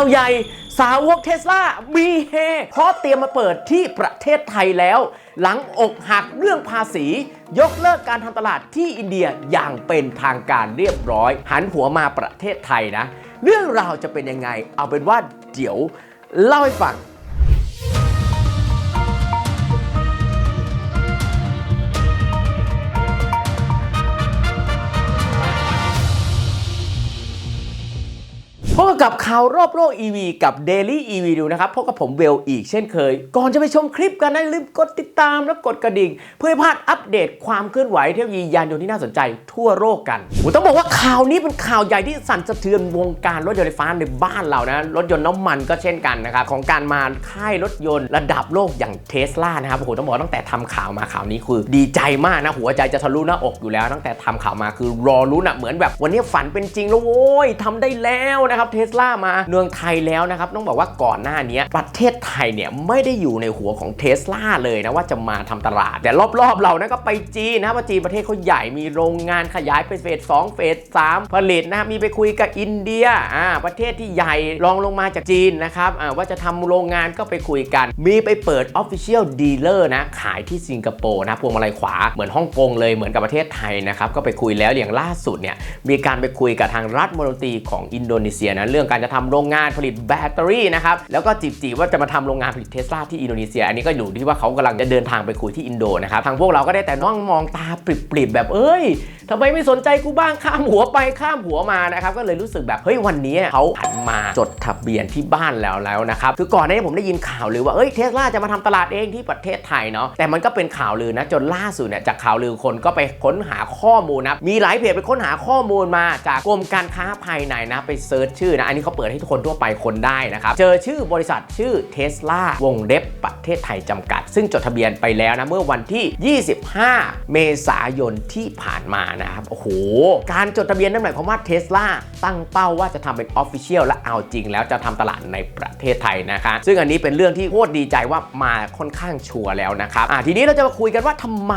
าวใหญ่สาวกเทสลามีเฮเพราะเตรียมมาเปิดที่ประเทศไทยแล้ว หลังอกหักเรื่องภาษี ยกเลิกการทำตลาดที่อินเดียอย่างเป็นทางการเรียบร้อย หันหัวมาประเทศไทยนะ เรื่องราวจะเป็นยังไง เอาเป็นว่าเดี๋ยวเล่าให้ฟัง พบกับข่าวรอบโลก EV กับ Daily EV ดูนะครับพบกับผมเวลอีกเช่นเคย ก่อนจะไปชมคลิปกันนะลืมกดติดตามและกดกระดิ่ง เพื่อให้พลาดอัปเดตความเคลื่อนไหวเทคโนโลยียานยนต์ที่น่าสนใจทั่วโลกกันผมต้องบอกว่าข่าวนี้เป็นข่าวใหญ่ที่สั่นสะเทือนวงการรถยนต์ไฟฟ้าในบ้านเรานะรถยนต์น้ำมันก็เช่นกันนะครับของการมาค่ายรถยนต์ระดับโลกอย่างเทสลานะครับโอ้โหต้องบอกตั้งแต่ทำข่าวมาข่าวนี้คือ ดีใจมากนะหัวใจจะทะลุหน้าอกอยู่แล้ว ตั้งแต่ทำข่าวมาคือรอรุ้นอะเหมือนแบบวันนี้ฝันเป็นจริงแล้วโว้ยทำได้แล้วนะครับเทสลามาเมืองไทยแล้วนะครับต้องบอกว่าก่อนหน้านี้ประเทศไทยเนี่ยไม่ได้อยู่ในหัวของเทสลาเลยนะว่าจะมาทำตลาด แต่รอบๆเรานะก็ไปจีนนะว่าจีนประเทศเขาใหญ่มีโรงงานขยายไปเฟส2เฟส3ผลิตนะมีไปคุยกับอินเดียอ่าประเทศที่ใหญ่รองลงมาจากจีนนะครับอ่าว่าจะทำโรงงานก็ไปคุยกัน มีไปเปิด Official Dealer นะขายที่สิงคโปร์นะพวงมาลัยขวาเหมือนฮ่องกงเลยเหมือนกับประเทศไทยนะครับก็ไปคุยแล้วอย่างล่าสุดเนี่ยมีการไปคุยกับทางรัฐมนตรีของอินโดนีเซียนะเรื่องการจะทำโรงงานผลิตแบตเตอรี่นะครับแล้วก็จีบๆว่าจะมาทำโรงงานผลิตเทสลาที่อินโดนีเซีย อันนี้ก็อยู่ที่ว่าเขากำลังจะเดินทางไปคุยที่อินโดนะครับทางพวกเราก็ได้แต่น้องมองตาปริบๆแบบเอ้ยทำไมไม่สนใจกูบ้างข้ามหัวไปข้ามหัวมานะครับก็เลยรู้สึกแบบเฮ้ยวันนี้เขาหันมาจดทะเบียนที่บ้านแล้วแล้วนะครับคือก่อนหน้านี้ผมได้ยินข่าวลือว่าเอ้ยเทสลาจะมาทำตลาดเองที่ประเทศไทยเนาะแต่มันก็เป็นข่าวลือนะจนล่าสุดเนี่ยจากข่าวลือคนก็ไปค้นหาข้อมูลนะมีหลายเพจไปค้นหาข้อมูลมาจากกรมการค้าภายในนะไปเซิร์ชชื่อนะ อันนี้เขาเปิดให้ทุกคนทั่วไปคนได้นะครับ เจอชื่อบริษัทชื่อเทสลาวงเล็บประเทศไทยจำกัด ซึ่งจดทะเบียนไปแล้วนะ เมื่อวันที่ 25 เมษายนที่ผ่านมานะครับ โอ้โห การจดทะเบียนนั่นหมายความว่าเทสลาตั้งเป้าว่าจะทำเป็นออฟฟิเชียลและเอาจริงแล้วจะทำตลาดในประเทศไทยนะคะซึ่งอันนี้เป็นเรื่องที่โคตรดีใจว่ามาค่อนข้างชัวร์แล้วนะครับอะทีนี้เราจะมาคุยกันว่าทำไม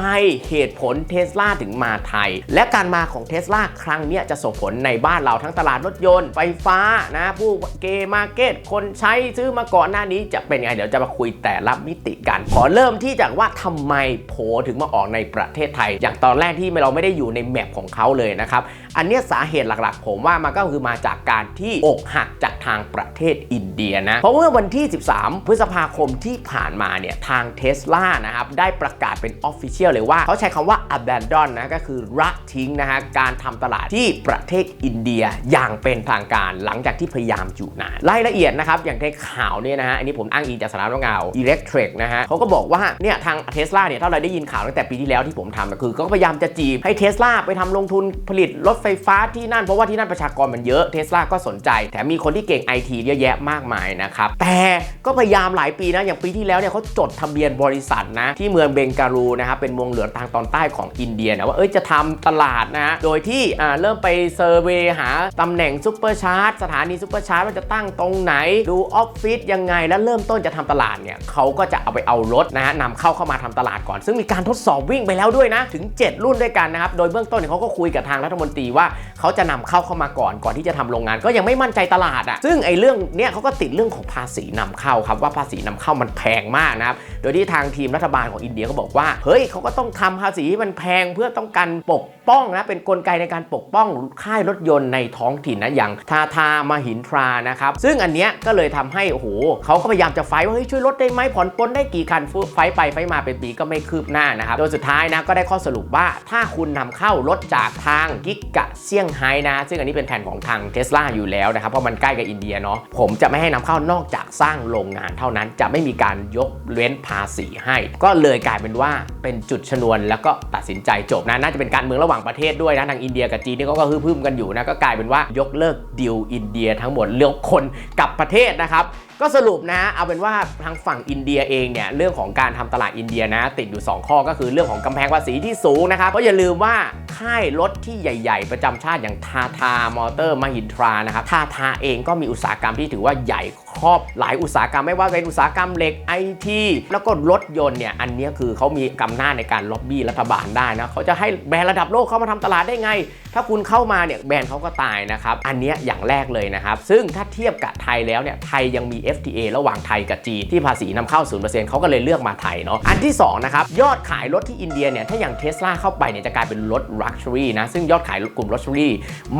เหตุผลเทสลาถึงมาไทย และการมาของเทสลาครั้งนี้จะส่งผลในบ้านเราทั้งตลาดรถยนต์ไฟฟ้านะผู้เกย์มาร์เก็ตคนใช้ซื้อมาก่อนหน้านี้จะเป็นยังไง เดี๋ยวจะมาคุยแต่ละมิติกัน ขอเริ่มที่จากว่าทำไมโผถึงมาออกในประเทศไทย อย่างตอนแรกที่เราไม่ได้อยู่ในแมปของเขาเลยนะครับ อันเนี้ยสาเหตุหลักๆ ผมว่ามันก็คือมาจากการที่อกหักจากทางประเทศอินเดียนะเพราะเมื่อวันที่ 13 พฤษภาคมที่ผ่านมาเนี่ยทางเท s l a นะครับได้ประกาศเป็น Official เลยว่า เขาใช้คำว่า abandon นะก็คือละทิ้งนะฮะการทำตลาดที่ประเทศอินเดียอย่างเป็นทางการหลังจากที่พยายามอยู่นานรายละเอียดนะครับอย่างในข่าวเนี่ยนะฮะอันนี้ผมอ้างอิงจากสำนักข่าว Electric นะฮะเขาก็บอกว่าเนี่ยทางเท s l a เนี่ยถ้าเราได้ยินข่าวตั้งแต่ปีที่แล้วที่ผมทำนะคือก็พยายามจะจีบให้เท s l a ไปทำลงทุนผลิตรถไฟฟ้าที่นั่นเพราะว่าที่นั่นประชากรมันเยอะเท s l a ก็สนใจ แถมมีคนที่เก่งไอทีเยอะแยะมากมายนะครับ แต่ก็พยายามหลายปีนะ อย่างปีที่แล้วเนี่ยเขาจดทะเบียนบริษัทนะ ที่เมืองเบงการูนะครับเป็นเมืองเหลืองทางตอนใต้ของอินเดียนะว่าเอ้ยจะทำตลาดนะ โดยที่อ่าเริ่มไปเซอร์เวย์หาตำแหน่งซุปเปอร์ชาร์จสถานีซุปเปอร์ชาร์จว่าจะตั้งตรงไหนดูออฟฟิศยังไงแล้วเริ่มต้นจะทำตลาดเนี่ยเขาก็จะเอาไปเอารถนะฮะนำเข้าเข้ามาทำตลาดก่อน ซึ่งมีการทดสอบวิ่งไปแล้วด้วยนะถึง 7 รุ่นด้วยกันนะครับโดยเบื้องต้นเขาก็คุยกับทางรัฐมนตรีว่าเขาจะนำเข้าเข้ามาก่อนก่อนที่จะทำโรงงาน ก็ยังไม่มั่นใจตลาดอะ่ะซึ่งไอ้เรื่องเนี้ยเขาก็ติดเรื่องของภาษีนำเข้าครับว่าภาษีนำเข้ามันแพงมากนะครับโดยที่ทางทีมรัฐบาลของอินเดียก็บอกว่าเฮ้ยเขาก็ต้องทำภาษีที่มันแพงเพื่อต้องการปกป้องนะเป็นกลไกในการปกป้องค่ายรถยนต์ในท้องถิ่นนะอย่างทาทามาหินทรานะครับซึ่งอันเนี้ยก็เลยทำให้โอ้โหเขาก็พยายามจะไฟว่าเฮ้ยช่วยลดได้ไหมผ่อนปลนได้กี่คันไฟไปไฟมาเป็นปีก็ไม่คืบหน้านะครับโดยสุดท้ายนะก็ได้ข้อสรุปว่าถ้าคุณนำเข้ารถจากทางกิกกะเซี่ยงไฮ้นะ ซึ่งอันนี้เป็นแผนของทางเทสลาอยู่แล้วนะครับ เพราะมันใกล้กับอินเดียเนาะผมจะไม่ให้นำเข้านอกจากสร้างโรงงานเท่านั้น จะไม่มีการยกเว้นภาษีให้ ก็เลยกลายเป็นว่าเป็นจุดชนวนแล้วก็ตัดสินใจจบนะน่าจะเป็นการเมืองระหว่างประเทศด้วยนะทางอินเดียกับจีนนี่เขาก็ฮึ่มๆกันอยู่นะก็กลายเป็นว่ายกเลิกดิวอินเดียทั้งหมดเลือกคนกับประเทศนะครับ ก็สรุปนะ เอาเป็นว่าทางฝั่งอินเดียเองเนี่ยเรื่องของการทำตลาดอินเดียนะ ติดอยู่ 2 ข้อก็คือเรื่องของกำแพงภาษีที่สูงนะครับเพราะอย่าลืมว่าค่ายรถที่ใหญ่ ๆ ประจำชาติอย่างทาทามอเตอร์มหินทรานะครับทาทาเองก็มีอุตสาหกรรมที่ถือว่าใหญ่ ครอบหลายอุตสาหกรรมไม่ว่าเป็นอุตสาหกรรมเหล็กไอทีแล้วก็รถยนต์เนี่ยอันนี้คือเขามีกำนาในการล็อบบี้รัฐบาลได้นะเขาจะให้แบรนด์ระดับโลกเข้ามาทำตลาดได้ไง ถ้าคุณเข้ามาเนี่ยแบรนด์เขาก็ตายนะครับอันนี้อย่างแรกเลยนะครับ ซึ่งถ้าเทียบกับไทยแล้วเนี่ยไทยยังมี FTA ระหว่างไทยกับจีนที่ภาษีนำเข้า 0%เขาก็เลยเลือกมาไทยเนาะอันที่สองนะครับยอดขายรถที่อินเดียเนี่ยถ้าอย่างเทสลาเข้าไปเนี่ยจะกลายเป็นรถ Luxury นะซึ่งยอดขายกลุ่ม Luxury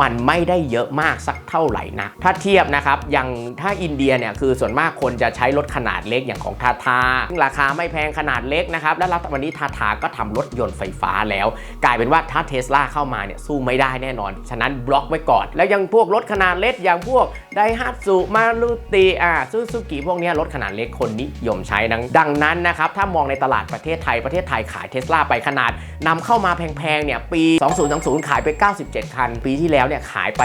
มันไม่ได้เยอะมากสักเท่าไหร่นะถ้าเทียบนะครับอย่างถ้าอินเดียเนี่ยคือส่วนมากคนจะใช้รถขนาดเล็กอย่างของทาทาซึ่งราคาไม่แพงขนาดเล็กนะครับและวันนี้ทาทาก็ทำรถยนต์ไฟฟ้าแล้ว กลายเป็นว่าถ้าเทสลาเข้ามาเนี่ยสู้ไม่ได้แน่นอน ฉะนั้นบล็อกไว้ก่อน แล้วยังพวกรถขนาดเล็กอย่างพวก ไดฮัตสุมารุติอ่าซูซูกิพวกนี้รถขนาดเล็กคนนิยมใช้ดังดังนั้นนะครับ ถ้ามองในตลาดประเทศไทย ประเทศไทยขายเทสลาไปขนาดนำเข้ามาแพงๆเนี่ยปี 2020 ขายไป 97 คัน ปีที่แล้วเนี่ยขายไป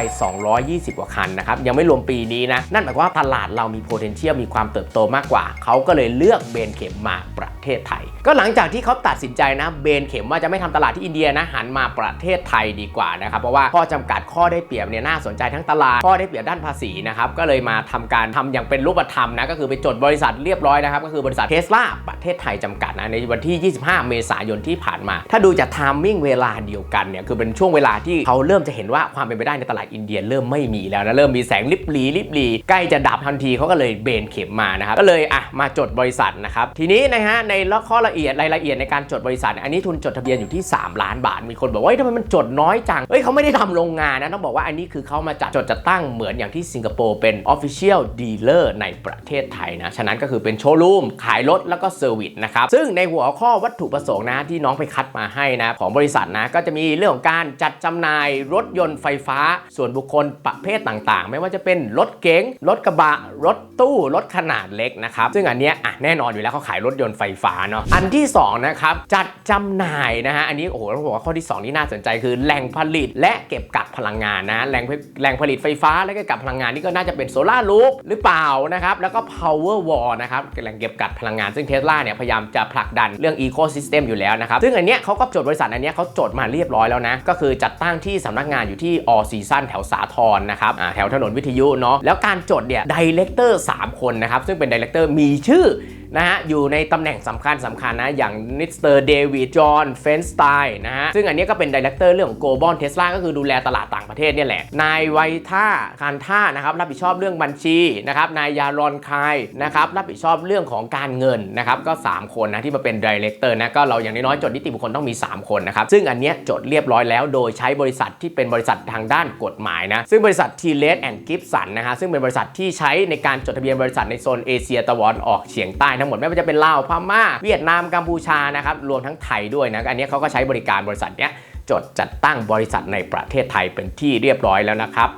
220 กว่าคันนะครับ ยังไม่รวมปีนี้นะ นั่นหมายความว่าตลาดเรามี potential มีความเติบโตมากกว่า เขาก็เลยเลือกเบนเข็มมาประเทศไทย ก็หลังจากที่เขาตัดสินใจนะเบนเข็มว่าจะไม่ทำตลาดที่อินเดียนะหันมาประเทศไทยดีกว่านะครับเพราะว่าข้อจำกัดข้อได้เปรียบเนี่ยน่าสนใจทั้งตลาดข้อได้เปรียบด้านภาษีนะครับก็เลยมาทำการทำอย่างเป็นรูปธรรมนะก็คือไปจดบริษัทเรียบร้อยนะครับก็คือบริษัทเทสลาประเทศไทยจำกัดนะในวันที่ 25 เมษายนที่ผ่านมา ถ้าดูจากไทมิ่งเวลาเดียวกันเนี่ยคือเป็นช่วงเวลาที่เขาเริ่มจะเห็นว่าความเป็นไปได้ในตลาดอินเดียเริ่มไม่มีแล้วนะเริ่มมีแสงลิบหลีลิบหลีใกล้จะดับทันทีเขาก็เลยเบนเข็มมานะครับก็เลยอะมาจดบริษัทนะครับทีนี้นะฮะในข้อละเอียดรายละเอียดในการจดบริษัท อันนี้ทุนจดทะเบียนอยู่ที่ 3 ล้านบาท มีคนบอกว่าทำไมมันจดน้อยจังเฮ้ยเขาไม่ได้ทำโรงงานนะต้องบอกว่าอันนี้คือเขามาจัดจดจัดตั้งเหมือนอย่างที่สิงคโปร์เป็น Official Dealer ในประเทศไทยนะฉะนั้นก็คือเป็นโชว์รูมขายรถแล้วก็เซอร์วิสนะครับซึ่งในหัวข้อวัตถุประสงค์นะที่น้องไปคัดมาให้นะของบริษัทนะก็จะมีเรื่องของการจัดจำหน่ายรถยนต์ไฟฟ้า ส่วนบุคคลประเภทต่างๆ ไม่ว่าจะเป็นรถเก๋งรถกระบะ รถตู้ รถขนาดเล็กนะครับซึ่งอันเนี้ยอะแน่นอนอยู่แล้วเขาขายรถยนต์ไฟฟ้าเนาะอันที่สองนะครับจัดจำหน่ายนะฮะอันนี้โอ้โหต้องบอกว่าข้อที่สองนี่น่าสนใจคือแหล่งผลิตและเก็บกักพลังงานนะแหล่งแหล่งผลิตไฟฟ้าและเก็บกักพลังงานนี่ก็น่าจะเป็นโซลารูปหรือเปล่านะครับแล้วก็ power wall นะครับแหล่งเก็บกักพลังงานซึ่งเทสลาเนี่ยพยายามจะผลักดันเรื่อง ecosystem อยู่แล้วนะครับ ซึ่งอันเนี้ยเขาก็จดบริษัทอันเนี้ยเขาจดมาเรียบร้อยแล้วนะ ก็คือจัดตั้งที่สำนักงานอยู่ที่ออซีซันแถวสาทรนะครับแถวถนนวิทยุเนาะแล้วการจดเนี่ยดีเลกเตอร์3คนนะครับซึ่งเป็นดีเลกเตอร์มีชื่อ นะฮะอยู่ในตำแหน่งสำคัญสำคัญนะอย่างนิสเตอร์เดวิดจอห์นเฟนสไตน์นะฮะซึ่งอันนี้ก็เป็นดีเลกเตอร์เรื่องของโกลบอลเทสลาก็คือดูแลตลาดต่างประเทศเนี่ยแหละ นายไวท่าคานท่านะครับรับผิดชอบเรื่องบัญชีนะครับนายยารอนคายนะครับรับผิดชอบเรื่องของการเงินนะครับก็ 3 คนนะที่มาเป็นดีเลกเตอร์นะก็เราอย่างน้อยๆจดนิติบุคคลต้องมี 3 คนนะครับซึ่งอันเนี้ยจดเรียบร้อยแล้ว โดยใช้บริษัทที่เป็นบริษัททางด้านกฎหมายนะซึ่งบริษัททีเลสแอนด์กิฟสันนะฮะซึ่งเป็นบริษัทที่ใช้ในการจดทะเบียนบริษัทในโซนเอเชียตะวันออกเฉียงใต้ทั้งหมดไม่ว่าจะเป็นลาวพม่าเวียดนามกัมพูชานะครับรวมทั้งไทยด้วยนะอันนี้เขาก็ใช้บริการบริษัทเนี้ย จดจัดตั้งบริษัทในประเทศไทยเป็นที่เรียบร้อยแล้วนะครับ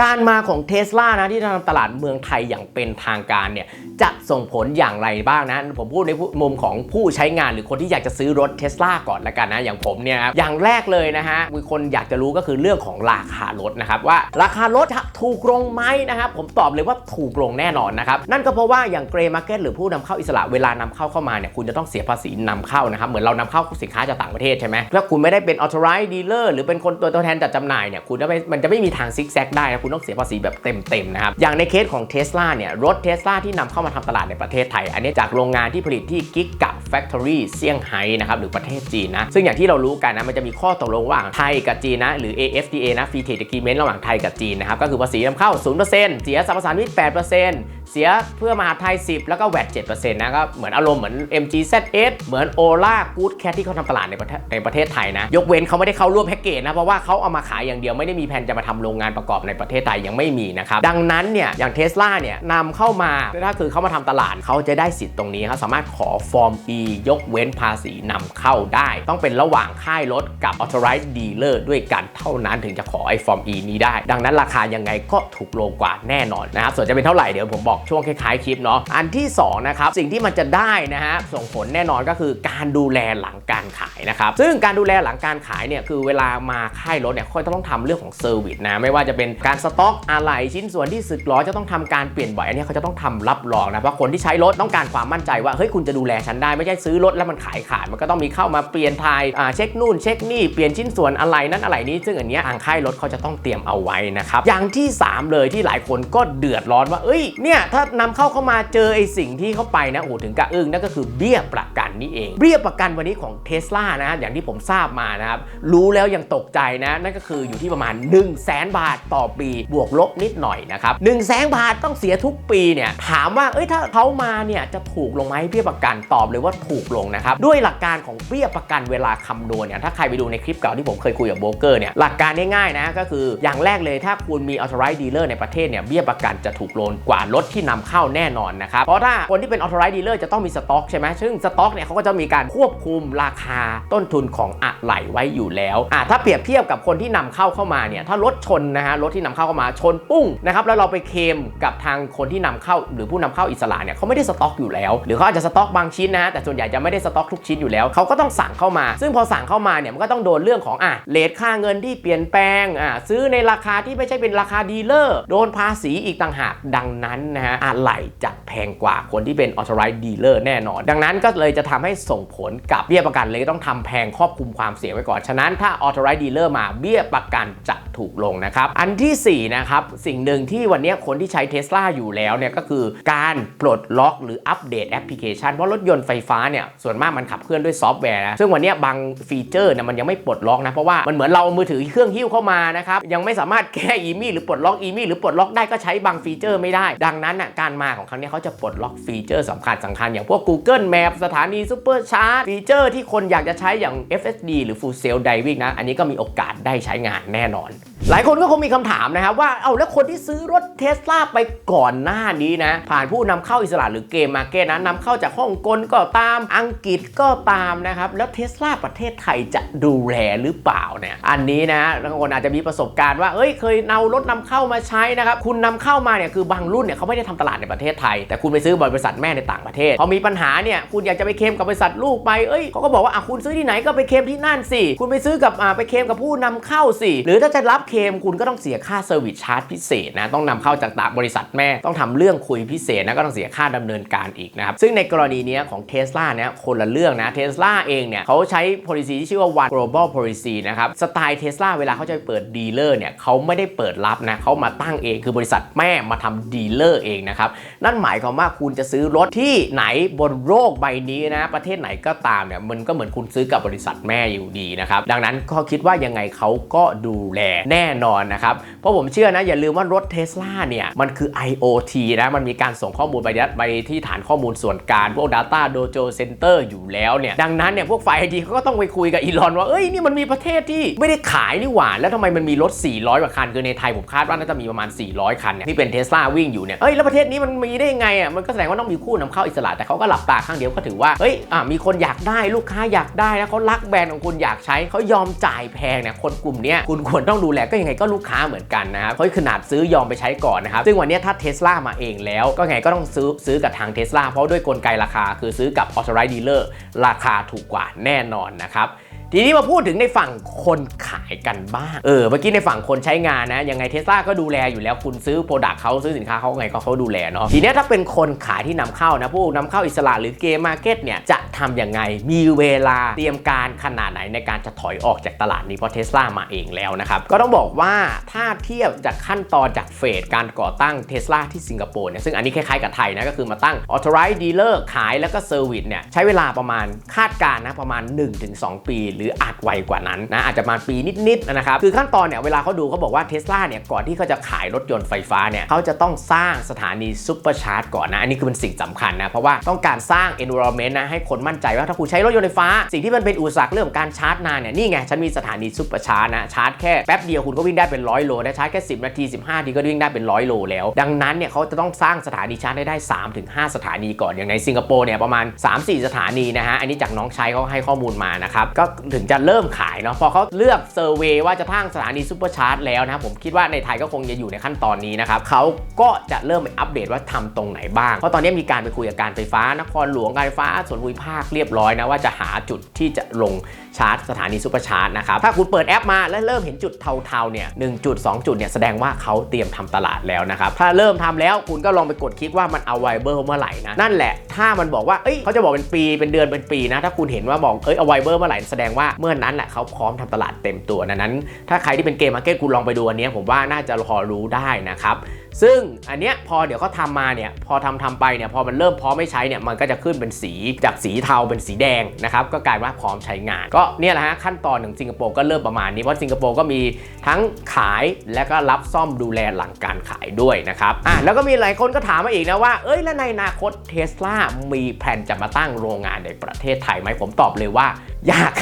การมาของเท s l a นะที่ทำตลาดเมืองไทยอย่างเป็นทางการเนี่ยจะส่งผลอย่างไรบ้างนะ ผมพูดในมุมของผู้ใช้งานหรือคนที่อยากจะซื้อรถเท s l a ก่อนละกันนะ อย่างผมเนี่ยครับอย่างแรกเลยนะฮะมีคนอยากจะรู้ก็คือเรื่องของราคารถนะครับว่าราคารถถูกลงไหมนะครับผมตอบเลยว่าถูกลงแน่นอนนะครับนั่นก็เพราะว่าอย่างเกรย์มาร์เก็ตหรือผู้นำเข้าอิสระเวลานำเข้าเข้ามาเนี่ยคุณจะต้องเสียภาษีนำเข้านะครับเหมือนเรานำเข้าสินค้าจากต่างประเทศใช่ไหมถ้าคุณไม่ได้เป็นออทอไร authorized dealer หรือเป็นคนตัวแทนจัดจำหน่ายเนี่ยคุณจะไม่มันจะไม่มีทางซิกแซกได้นะคุณต้องเสียภาษีแบบเต็มๆนะครับอย่างในเคสของ Tesla เนี่ยรถ Tesla ที่นำเข้ามาทำตลาดในประเทศไทย อันนี้จากโรงงานที่ผลิตที่กิกกะแฟคทอรี่เซี่ยงไฮ้นะครับหรือประเทศจีนนะซึ่งอย่างที่เรารู้กันนะมันจะมีข้อตกลงระหว่างไทยกับจีนนะหรือ AFTA นะ Free Trade Agreement ระหว่างไทยกับจีนนะครับก็คือภาษีนำเข้า 0%เสียสรรพสามิต8%เสียเพื่อมหาไทย 10 แล้วก็แวด7%นะก็เหมือนอารมณ์เหมือน MGZS เหมือน Ola Good Cat ที่เขาทำตลาดในประเทศในประเทศไทยนะ ยกเว้นเขาไม่ได้เข้าร่วมแพ็กเกจนะ เพราะว่าเขาเอามาขายอย่างเดียวไม่ได้มีแผนจะมาทำโรงงานประกอบในประเทศไทยยังไม่มีนะครับ ดังนั้นเนี่ยอย่างเท s l a เนี่ยนำเข้ามาถ้าคือเขามาทำตลาดเขาจะได้สิทธิ์ตรงนี้เขาสามารถขอฟอร์ม E ยกเว้นภาษีนำเข้าได้ ต้องเป็นระหว่างค่ายรถกับ authorized dealer ด้วยกันเท่านั้นถึงจะขอไอ้ฟอร์ม E นี้ได้ ดังนั้นราคายังไงก็ถูกลงกว่าแน่นอนนะครับส่วนจะเป็นเท่าไหร่เดี๋ยวผมบอกช่วงคล้ายๆคลิปเนาะอันที่สองนะครับสิ่งที่มันจะได้นะฮะส่งผลแน่นอนก็คือการดูแลหลังการขายนะครับซึ่งการดูแลหลังการขายเนี่ยคือเวลามาค่ายรถเนี่ยเขาจะต้องทำเรื่องของเซอร์วิสนะไม่ว่าจะเป็นการสต็อกอะไหล่ชิ้นส่วนที่สึกหรอจะต้องทำการเปลี่ยนบ่อยอันนี้เขาจะต้องทำรับรองนะเพราะคนที่ใช้รถต้องการความมั่นใจว่าเฮ้ยคุณจะดูแลฉันได้ไม่ใช่ซื้อรถแล้วมันขายขาดมันก็ต้องมีเข้ามาเปลี่ยนทายเช็คนู่นเช็คนี่เปลี่ยนชิ้นส่วนอะไรนั้นอะไรนี้ ซึ่งอันนี้ทางค่ายรถเขาจะต้องเตรียมเอาไว้นะครับอย่างที่ 3 เลยที่หลายคนก็เดือดร้อนว่าเอ้ยเนี่ยถ้านำเข้าเข้ามาเจอไอสิ่งที่เขาไปนะโอ้ถึงกระอึ้งนั่นก็คือเบี้ยประกันนี่เอง เบี้ยประกันวันนี้ของเทสลานะอย่างที่ผมทราบมานะครับรู้แล้วยังตกใจนะนั่นก็คืออยู่ที่ประมาณ 1 0 0 0 0แบาทต่อปีบวกลบนิดหน่อยนะครับ1 0 0 0 0แสนบาทต้องเสียทุกปีเนี่ยถามว่าเอ้ยถ้าเขามาเนี่ยจะถูกลงไหมเบี้ยประกันตอบเลยว่าถูกลงนะครับด้วยหลักการของเบี้ยประกันเวลาคำนวณเนี่ยถ้าใครไปดูในคลิปเก่าที่ผมเคยคุยกับโบรกเกอร์เนี่ยหลักการง่ายๆนะก็คืออย่างแรกเลยถ้าคุณมี authorized dealer ในประเทศเนี่ยเบี้ยประกันจะถูกลงกว่ารถที่นำเข้าแน่นอนนะครับ เพราะถ้าคนที่เป็น authorized dealer จะต้องมีสต็อกใช่ไหมซึ่งสต็อกเนี่ยเขาก็จะมีการควบคุมราคาต้นทุนของอะไหล่ไว้อยู่แล้วอะถ้าเปรียบเทียบกับคนที่นำเข้าเข้ามาเนี่ยถ้ารถชนนะฮะรถที่นำเข้าเข้ามาชนปุ้งนะครับแล้วเราไปเคมกับทางคนที่นำเข้า หรือผู้นำเข้าอิสระเนี่ยเขาไม่ได้สต็อกอยู่แล้ว หรือเขาอาจจะสต็อกบางชิ้นนะฮะแต่ส่วนใหญ่จะไม่ได้สต็อกทุกชิ้นอยู่แล้วเขาก็ต้องสั่งเข้ามา ซึ่งพอสั่งเข้ามาเนี่ยมันก็ต้องโดนเรื่องของอะเลทค่าเงินที่เปลี่ยนแปลงอะซื้อในราคาที่ไม่ใช่เป็นราคาดีลเลอร์โดนภาษีอีกต่างหากดังนั้นนะฮะอะไหล่จะ งกว่าคนที่เป็น authorized dealer แน่นอน ดังนั้นก็เลยจะทำให้ส่งผลกับเบี้ยประกันเลยต้องทำแพงครอบคลุมความเสี่ยงไว้ก่อน ฉะนั้นถ้า authorized dealer มาเบี้ยประกันจะถูกลงนะครับ อันทีสี่4นะครับสิ่งหนึ่งที่วันนี้คนที่ใช้ Tesla อยู่แล้วเนี่ยก็คือการปลดล็อกหรืออัปเดตแอปพลิเคชัน เพราะรถยนต์ไฟฟ้าเนี่ยส่วนมากมันขับเคลื่อนด้วยซอฟต์แวร์นะซึ่งวันนี้บางฟีเจอร์เนี่ยมันยังไม่ปลดล็อกนะเพราะว่ามันเหมือนเราเอามือถือเครื่องหิ้วเข้ามานะครับยังไม่สามารถแก้อีมี่หรือปลดล็อกอีมี่หรือปลดล็อกได้ก็ใช้บางฟีเจอร์ไม่ได้ ดังนั้นอะการมาของครั้งนี้เขาจะปลดล็อกฟีเจอร์สำคัญสำคัญอย่างพวก Google Map สถานีซูเปอร์ชาร์จฟีเจอร์ที่คนอยากจะใช้อย่าง FSD หรือ Full Self Driving นะ อันนี้ก็มีโอกาสได้ใช้งานแน่นอน หลายคนก็คงมีคำถามนะครับว่า เอาแล้วคนที่ซื้อรถเทสลาไปก่อนหน้านี้นะ ผ่านผู้นำเข้าอิสระหรือเกมมาร์เก็ตนะนำเข้าจากฮ่องกงก็ตาม อังกฤษก็ตามนะครับ แล้วเทสลาประเทศไทยจะดูแลหรือเปล่าเนี่ย อันนี้นะบางคนอาจจะมีประสบการณ์ว่า เอ้ย เคยเอารถนำเข้ามาใช้นะครับ คุณนำเข้ามาเนี่ยคือบางรุ่นเนี่ยเขาไม่ได้ทำตลาดในประเทศไทยแต่คุณไปซื้อบริษัทแม่ในต่างประเทศพอมีปัญหาเนี่ยคุณอยากจะไปเคลมกับบริษัทลูกไปเอ้ยเขาก็บอกว่าอะคุณซื้อที่ไหนก็ไปเคลมที่นั่นสิคุณไปซื้อกับอ่าไปเคลมกับผู้นำเข้าสิหรือถ้าจะรับเคลมคุณก็ต้องเสียค่าเซอร์วิสชาร์จพิเศษนะต้องนำเข้าจากต่างบริษัทแม่ต้องทำเรื่องคุยพิเศษนะก็ต้องเสียค่าดำเนินการอีกนะครับซึ่งในกรณีนี้ของเทสลาเนี่ยคนละเรื่องนะเทสลาเองเนี่ยเขาใช้ policy ที่ชื่อว่า one global policy นะครับสไตล์เทสลาเวลาเขาจะไปเปิดดีลเลอร์เนี่ยเขาไม่ได้เปิดรับนะเขามาตั้งเองคือบริษัทแม่มาทำดีลเลอร์เองนะครับนั่นหมายความว่าคุณจะซื้อรถที่ไหนบนโลกใบนี้นะ ประเทศไหนก็ตามเนี่ยมันก็เหมือนคุณซื้อกับบริษัทแม่อยู่ดีนะครับ ดังนั้นก็คิดว่ายังไงเขาก็ดูแลแน่นอนนะครับ เพราะผมเชื่อนะ อย่าลืมว่ารถเทสลาเนี่ยมันคือ IoT นะมันมีการส่งข้อมูลไปยัดไปที่ฐานข้อมูลส่วนกลางพวก Data Dojo Center อยู่แล้วเนี่ยดังนั้นเนี่ยพวกฝ่ายไอทีเขาก็ต้องไปคุยกับอีลอนว่าเอ้ยนี่มันมีประเทศที่ไม่ได้ขายนี่หว่าแล้วทำไมมันมีรถ 400กว่าคันคือในไทยผมคาดว่าน่าจะมีประมาณ 400 คันเนี่ยที่เป็นเทสลาวิ่งอยู่เนี่ยเอ้ยแล้วประเทศนี้มันมีได้ยังไงอะมันก็แสดงว่าต้องมีคู่นำเข้าอิสระแต่เขาก็หลับตาข้างเดียวก็ถือว่าเฮ้ยอะมีคนอยากได้ลูกค้าอยากได้นะเขารักแบรนด์ของคุณอยากใช้เขายอมจ่ายแพงเนี่ยคนกลุ่มนี้คุณควรต้องดูแลก็ยังไงก็ลูกค้าเหมือนกันนะครับเขาขนาดซื้อยอมไปใช้ก่อนนะครับซึ่งวันนี้ถ้าเทสลามาเองแล้วก็ไงก็ต้องซื้อซื้อกับทางเทสลาเพราะด้วยกลไกราคา คือซื้อกับ authorized dealer ราคาถูกกว่าแน่นอนนะครับ ทีนี้มาพูดถึงในฝั่งคนขายกันบ้าง เออ เมื่อกี้ในฝั่งคนใช้งานนะ ยังไงเทสลาก็ดูแลอยู่แล้วคุณซื้อโปรดักต์เขาซื้อสินค้าเขาไงก็เขาดูแลเนาะ ทีนี้ถ้าเป็นคนขายที่นำเข้านะ ผู้นำเข้าอิสระหรือเกมมาร์เก็ตเนี่ย จะทำยังไง มีเวลาเตรียมการขนาดไหนในการจะถอยออกจากตลาดนี้เพราะเทสลามาเองแล้วนะครับ ก็ต้องบอกว่าถ้าเทียบจากขั้นตอนจากเฟสการก่อตั้งเทสลาที่สิงคโปร์เนี่ย ซึ่งอันนี้คล้ายๆกับไทยนะ ก็คือมาตั้ง authorized dealer ขายแล้วก็ service เนี่ย ใช้เวลาประมาณคาดการณ์นะประมาณ 1-2 ปีหรืออาจไวกว่านั้นนะอาจจะมาปีนิดๆนะครับคือขั้นตอนเนี่ยเวลาเขาดูเขาบอกว่าเทสลาเนี่ยก่อนที่เขาจะขายรถยนต์ไฟฟ้าเนี่ยเขาจะต้องสร้างสถานีซุปเปอร์ชาร์จก่อนนะอันนี้คือเป็นสิ่งสำคัญนะเพราะว่าต้องการสร้าง environment นะให้คนมั่นใจว่าถ้าคุณใช้รถยนต์ไฟฟ้า สิ่งที่มันเป็นอุปสรรคเรื่องของการชาร์จนานเนี่ยนี่ไงฉันมีสถานีซุปเปอร์ชาร์จนะชาร์จแค่แป๊บเดียวคุณก็วิ่งได้เป็นร้อยโลนะชาร์จแค่ 10 นาที 15นาทีก็วิ่งได้เป็นร้อยโลแล้ว ดังนั้นเนี่ยเขาจะต้องสร้างสถานีชาร์จได้ได้3ถึง5สถานีก่อนอย่างในสิงคโปร์เนี่ยประมาณ 3-4 สถานีนะฮะอันนี้จากน้องชายเขาให้ข้อมูลมานะครับก็ถึงจะเริ่มขายเนาะพอเขาเลือกเซอร์เวยว่าจะทั้งสถานีซูเปอร์ชาร์จแล้วนะผมคิดว่าในไทยก็คงจะอยู่ในขั้นตอนนี้นะครับเขาก็จะเริ่มไปอัปเดตว่าทำตรงไหนบ้าง เพราะตอนนี้มีการไปคุยกับการไฟฟ้านครหลวงการไฟฟ้าส่วนภูมิภาคเรียบร้อยนะว่าจะหาจุดที่จะลง ชาร์จสถานีซูเปอร์ชาร์จนะครับ ถ้าคุณเปิดแอปมาแล้วเริ่มเห็นจุดเทาๆเนี่ยหนึ่งจุด2จุดเนี่ยแสดงว่าเขาเตรียมทำตลาดแล้วนะครับ ถ้าเริ่มทำแล้วคุณก็ลองไปกดคลิกว่ามันเอาไวเบอร์เมื่อไหร่นะ นั่นแหละ ถ้ามันบอกว่า เอ้ยเขาจะบอกเป็นปีเป็นเดือนเป็นปีนะ ถ้าคุณเห็นว่าบอกเอ้ยเอาไวเบอร์เมื่อไหร่แสดงว่าเมื่อนั้นแหละเขาพร้อมทำตลาดเต็มตัวดังนั้น ถ้าใครที่เป็นเกมมาร์เก็ตคุณลองไปดูอันนี้ผมว่าน่าจะพอรู้ได้นะครับ ซึ่งอันเนี้ยพอเดี๋ยวเขาทำมาเนี่ยพอทำทำไปเนี่ยพอมันเริ่มพร้อมไม่ใช้เนี่ยมันก็จะขึ้นเป็นสีจากสีเทาเป็นสีแดงนะครับก็กลายว่าพร้อมใช้งาน ก็เนี่ยแหละฮะขั้นตอนของสิงคโปร์ก็เริ่มประมาณนี้เพราะสิงคโปร์ก็มีทั้งขายและก็รับซ่อมดูแลหลังการขายด้วยนะครับอะแล้วก็มีหลายคนก็ถามมาอีกนะว่าเอ้ยแล้วในอนาคตเทสลามีแผนจะมาตั้งโรงงานในประเทศไทยไหมผมตอบเลยว่ายาก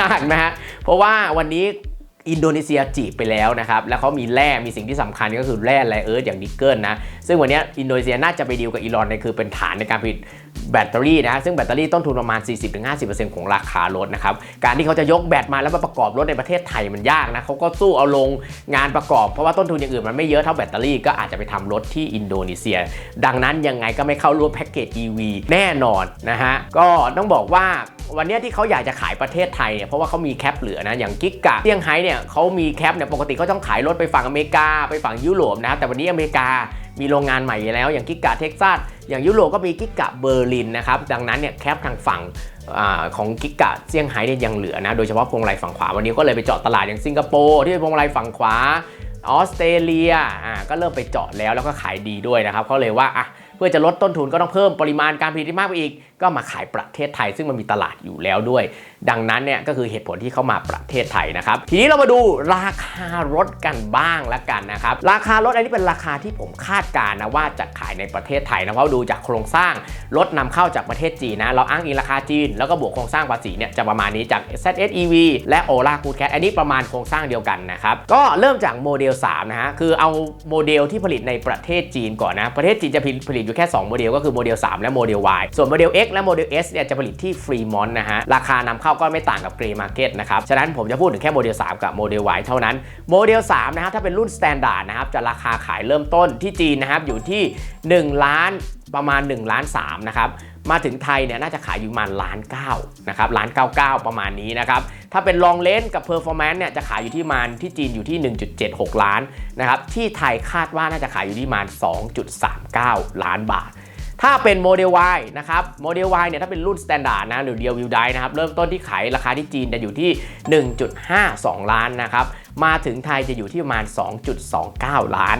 ยากนะฮะเพราะว่าวันนี้ อินโดนีเซียจีบไปแล้วนะครับ แล้วเขามีแร่มีสิ่งที่สำคัญก็คือแร่แร่เอิร์ธอย่างนิกเกิลนะ ซึ่งวันนี้อินโดนีเซียน่าจะไปดีลกับอีลอนในคือเป็นฐานในการผลิตแบตเตอรี่นะ ซึ่งแบตเตอรี่ต้นทุนประมาณ 40-50%ของราคารถนะครับ การที่เขาจะยกแบตมาแล้วมาประกอบรถในประเทศไทยมันยากนะเขาก็สู้เอาลงงานประกอบ เพราะว่าต้นทุนอย่างอื่นมันไม่เยอะเท่าแบตเตอรี่ก็อาจจะไปทำรถที่อินโดนีเซีย ดังนั้นยังไงก็ไม่เข้าร่วมแพ็กเกจ EV แน่นอนนะฮะ ก็ต้องบอกว่าวันนี้ที่เขาอยากจะขายประเทศไทยเนี่ยเพราะว่าเขามีแคปเหลือนะอย่างกิกกะเซี่ยงไฮ้เนี่ยเขามีแคปเนี่ยปกติเขาต้องขายรถไปฝั่งอเมริกา ไปฝั่งยุโรปนะแต่วันนี้อเมริกามีโรงงานใหม่แล้วอย่างกิกะเท็กซัสอย่างยุโรปก็มีกิกะเบอร์ลินนะครับดังนั้นเนี่ยแคปทางฝั่งอของกิกกะเซี่ยงไฮ้เนี่ยยังเหลือนะโดยเฉพาะพวงมาลัยฝั่งขวาวันนี้ก็เลยไปเจาะตลาดอย่างสิงคโปร์ที่เป็นพวงมาลัยฝั่งขวาออสเตรเลียอ่าก็เริ่มไปเจาะแล้วแล้วก็ขายดีด้วยนะครับเขาเลยว่าอะเพื่อจะลดต้นทุนก็ต้องเพิ่มปริมาณการผลิตที่มากไปอีก ก็มาขายประเทศไทย ซึ่งมันมีตลาดอยู่แล้วด้วย ดังนั้นเนี่ยก็คือเหตุผลที่เข้ามาประเทศไทยนะครับ ทีนี้เรามาดูราคารถกันบ้างละกันนะครับ ราคารถอันนี้เป็นราคาที่ผมคาดการณ์นะว่าจะขายในประเทศไทยนะเพราะดูจากโครงสร้างรถนำเข้าจากประเทศจีนนะเราอ้างอิงราคาจีน แล้วก็บวกโครงสร้างภาษีเนี่ยจะประมาณนี้จาก ZSEV และ Ola Good Cat อันนี้ประมาณโครงสร้างเดียวกันนะครับก็เริ่มจากโมเดล3นะฮะคือเอาโมเดลที่ผลิตในประเทศจีนก่อนนะประเทศจีนจะผลิตอยู่แค่ 2 โมเดลก็คือโมเดล 3 และโมเดล Y ส่วนโมเดล X และโมเดล S เนี่ยจะผลิตที่ฟรีมอนนะฮะ ราคานำเข้าก็ไม่ต่างกับเกรย์มาร์เก็ตนะครับ ฉะนั้นผมจะพูดถึงแค่โมเดล3กับโมเดล Y เท่านั้นโมเดล3นะครับถ้าเป็นรุ่น Standard นะครับจะราคาขายเริ่มต้นที่จีนนะครับอยู่ที่1ล้านประมาณ1ล้าน3นะครับมาถึงไทยเนี่ยน่าจะขายอยู่ประมาณล้าน9นะครับล้าน99ประมาณนี้นะครับถ้าเป็นลองเลนกับเพอร์ฟอร์แมนซ์เนี่ยจะขายอยู่ที่มาณที่จีนอยู่ที่ 1.76 ล้านนะครับที่ไทยคาดว่าน่าจะขายอยู่ที่มาณ2.39 ล้านบาท ถ้าเป็นโมเดล Y นะครับโมเดล Y เนี่ยถ้าเป็นรุ่นสแตนดาร์ดนะหรือเดียววิวได้นะครับเริ่มต้นที่ขายราคาที่จีนจะอยู่ที่ 1.52 ล้านนะครับมาถึงไทยจะอยู่ที่ประมาณ 2.29 ล้าน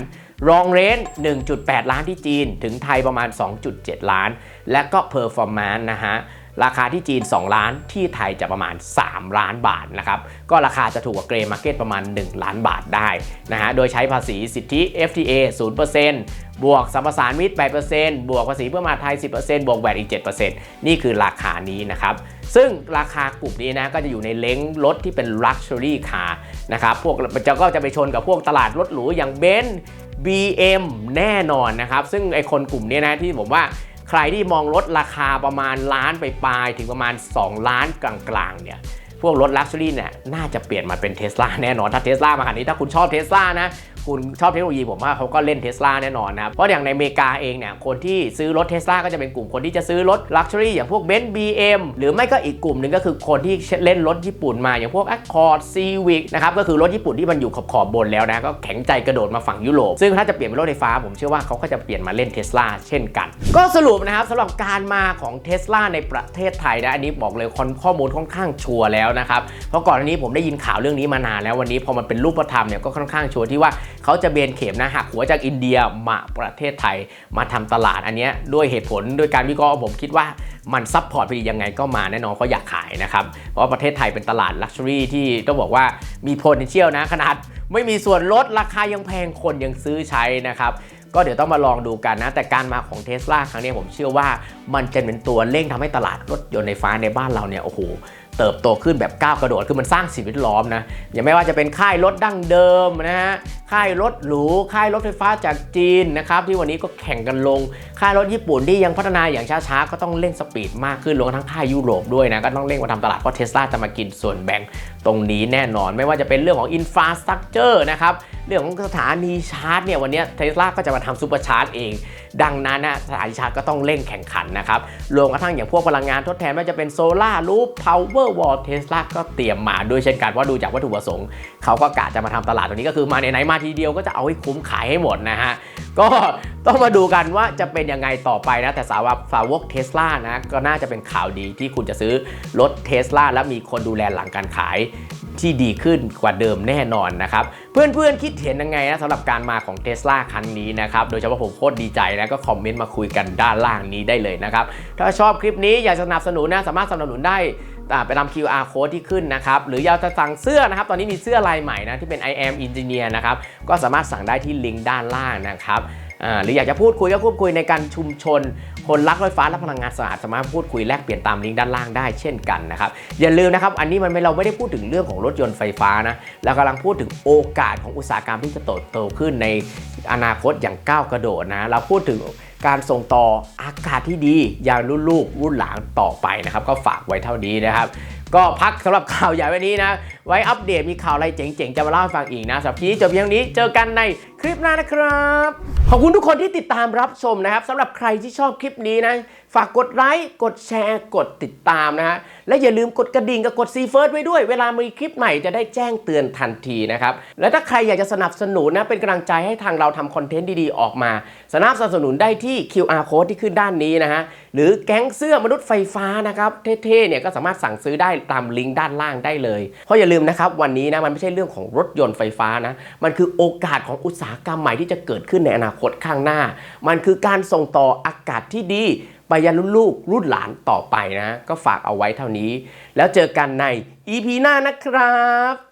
รองเรน1.8 ล้านที่จีน ถึงไทยประมาณ 2.7 ล้าน และก็เพอร์ฟอร์แมนซ์นะฮะ ราคาที่จีน 2 ล้านที่ไทยจะประมาณ 3 ล้านบาทนะครับ ก็ราคาจะถูกกว่าเกรย์มาร์เก็ตประมาณ 1 ล้านบาทได้นะฮะ โดยใช้ภาษีสิทธิ FTA 0%บวกสัมปทานมิตร8%บวกภาษีเพื่อมาไทย 10%บวกแวดอีก 7%นี่คือราคานี้นะครับ ซึ่งราคากลุ่มนี้นะก็จะอยู่ในเล้งรถที่เป็น Luxury Car นะครับ พวกจะก็จะไปชนกับพวกตลาดรถหรูอย่างเบนซ์ BM แน่นอนนะครับ ซึ่งไอคนกลุ่มนี้นะที่ผมว่า ใครที่มองรถราคาประมาณล้านไปปลายถึงประมาณ 2 ล้านกลางๆเนี่ยพวกรถลักชัวรี่เนี่ยน่าจะเปลี่ยนมาเป็นเทสลาแน่นอนถ้าเทสลามาขนาดนี้ถ้าคุณชอบเทสลานะ คุณชอบเทคโนโลยีผมว่าเขาก็เล่นเทสลาแน่นอนนะเพราะอย่างในอเมริกาเองเนี่ยคนที่ซื้อรถเทสลาก็จะเป็นกลุ่มคนที่จะซื้อรถลักชัวรี่อย่างพวกเบนซ์บีเอ็มหรือไม่ก็อีกกลุ่มหนึ่งก็คือคนที่เล่นรถญี่ปุ่นมาอย่างพวก Accord Civic นะครับก็คือรถญี่ปุ่นที่มันอยู่ขอบขอบบนแล้วนะก็แข็งใจกระโดดมาฝั่งยุโรปซึ่งถ้าจะเปลี่ยนเป็นรถไฟฟ้าผมเชื่อว่าเขาก็จะเปลี่ยนมาเล่นเทสลาเช่นกัน ก็สรุปนะครับสำหรับการมาของเทสลาในประเทศไทยนะอันนี้บอกเลยข้อมูลค่อนข้างชัวร์แล้วนะครับเพราะก่อนอันนี้ผมได้ยินข่าวเรื่องนี้มานานแล้ววันนี้พอมันเป็นรูปธรรมเนี่ยก็ค่อนข้างชัวร์ที่ว่า เขาจะเบนเข็มนะหักหัวจากอินเดียมาประเทศไทยมาทำตลาดอันนี้ด้วยเหตุผลด้วยการวิเคราะห์ผมคิดว่ามันซับพอร์ตไปดียังไงก็มาแน่นอนเขาอยากขายนะครับ เพราะว่าประเทศไทยเป็นตลาดลักชัวรี่ที่ต้องบอกว่ามี potential นะขนาดไม่มีส่วนลดราคายังแพงคนยังซื้อใช้นะครับก็เดี๋ยวต้องมาลองดูกันนะ แต่การมาของเท s l a ครั้งนี้ผมเชื่อว่ามันจะเป็นตัวเร่งทำให้ตลาดรถยนต์ไฟฟ้าในบ้านเราเนี่ยโอ้โห เติบโตขึ้นแบบก้าวกระโดดคือมันสร้างสิ่งแวดล้อมนะอย่างไม่ว่าจะเป็นค่ายรถดั้งเดิมนะฮะค่ายรถหรูค่ายรถไฟฟ้าจากจีนนะครับที่วันนี้ก็แข่งกันลง ค่ายรถญี่ปุ่นที่ยังพัฒนาอย่างช้าๆก็ต้องเร่งสปีดมากขึ้นรวมทั้งค่ายยุโรปด้วยนะก็ต้องเร่งมาทำตลาดเพราะเทสลาจะมากินส่วนแบ่งตรงนี้แน่นอนไม่ว่าจะเป็นเรื่องของอินฟราสตรักเจอร์นะครับเรื่องของสถานีชาร์จเนี่ยวันนี้เทสลาก็จะมาทำซูเปอร์ชาร์จเอง ดังนั้นนะสถานีชาร์จก็ต้องเร่งแข่งขันนะครับรวมกระทั่งอย่างพวกพลังงานทดแทนไม่ว่าจะเป็นโซลาร์รูปพาวเวอร์วอลเทสลาก็เตรียมมาด้วยเช่นกันเพราดูจากวัตถุประสงค์เขาก็กะจะมาทำตลาดตัวนี้ก็คือมาในไหนมาทีเดียวก็จะเอาให้คุ้มขายให้หมดนะฮะก็ต้องมาดูกันว่าจะเป็นยังไงต่อไปนะ แต่สาวกสาวกเทสลานะก็น่าจะเป็นข่าวดีที่คุณจะซื้อรถเทสลาแล้วมีคนดูแลหลังการขาย ที่ดีขึ้นกว่าเดิมแน่นอนนะครับเพื่อนๆคิดเห็นยังไงนะสำหรับการมาของเทสลาครั้งนี้นะครับโดยเฉพาะผมโคตรดีใจนะก็คอมเมนต์มาคุยกันด้านล่างนี้ได้เลยนะครับถ้าชอบคลิปนี้อยากสนับสนุนนะสามารถสนับสนุนได้ไปตาม QR code ที่ขึ้นนะครับ หรืออยากจะสั่งเสื้อนะครับ ตอนนี้มีเสื้อลายใหม่นะ ที่เป็น I am engineer นะครับ ก็สามารถสั่งได้ที่ลิงก์ด้านล่างนะครับ หรืออยากจะพูดคุยก็พูดคุยในการชุมชน คนรักรถไฟฟ้าและพลังงานสะอาดสามารถพูดคุยแลกเปลี่ยนตามลิงก์ด้านล่างได้เช่นกันนะครับอย่าลืมนะครับอันนี้มันไม่เราไม่ได้พูดถึงเรื่องของรถยนต์ไฟฟ้านะเรากำลังพูดถึงโอกาสของอุตสาหกรรมที่จะโตโตขึ้นในอนาคตอย่างก้าวกระโดดนะเราพูดถึงการส่งต่ออากาศที่ดีอย่างรุ่นลูกรุ่นหลานต่อไปนะครับ ก็ฝากไว้เท่านี้นะครับ ก็พักสำหรับข่าวใหญ่วันนี้นะ ไว้อัปเดตมีข่าวอะไรเจ๋งๆ จะมาเล่าให้ฟังอีกนะสำหรับคลิปนี้จบเพียงนี้เจอกันในคลิปหน้านะครับ ขอบคุณทุกคนที่ติดตามรับชมนะครับสำหรับใครที่ชอบคลิปนี้นะ ฝากกดไลค์กดแชร์กดติดตามนะฮะและอย่าลืมกดกระดิ่งกับกดซีเฟิร์สไว้ด้วย เวลามีคลิปใหม่จะได้แจ้งเตือนทันทีนะครับและถ้าใครอยากจะสนับสนุนนะเป็นกำลังใจให้ทางเราทำคอนเทนต์ดีๆออกมา สนับสนุนได้ที่ QR code ที่ขึ้นด้านนี้นะฮะหรือแก๊งเสื้อมนุษย์ไฟฟ้านะครับเท่ๆเนี่ยก็สามารถสั่งซื้อได้ตามลิงก์ด้านล่างได้เลยเพราะอย่าลืมนะครับวันนี้นะมันไม่ใช่เรื่องของรถยนต์ไฟฟ้านะมันคือโอกาสของอุตสาหกรรมใหม่ที่จะเกิดขึ้นในอนาคตข้างหน้า มันคือการส่งต่ออากาศที่ดี ไปยันรุ่นลูกรุ่นหลานต่อไปนะ ก็ฝากเอาไว้เท่านี้ แล้วเจอกันใน EP หน้านะครับ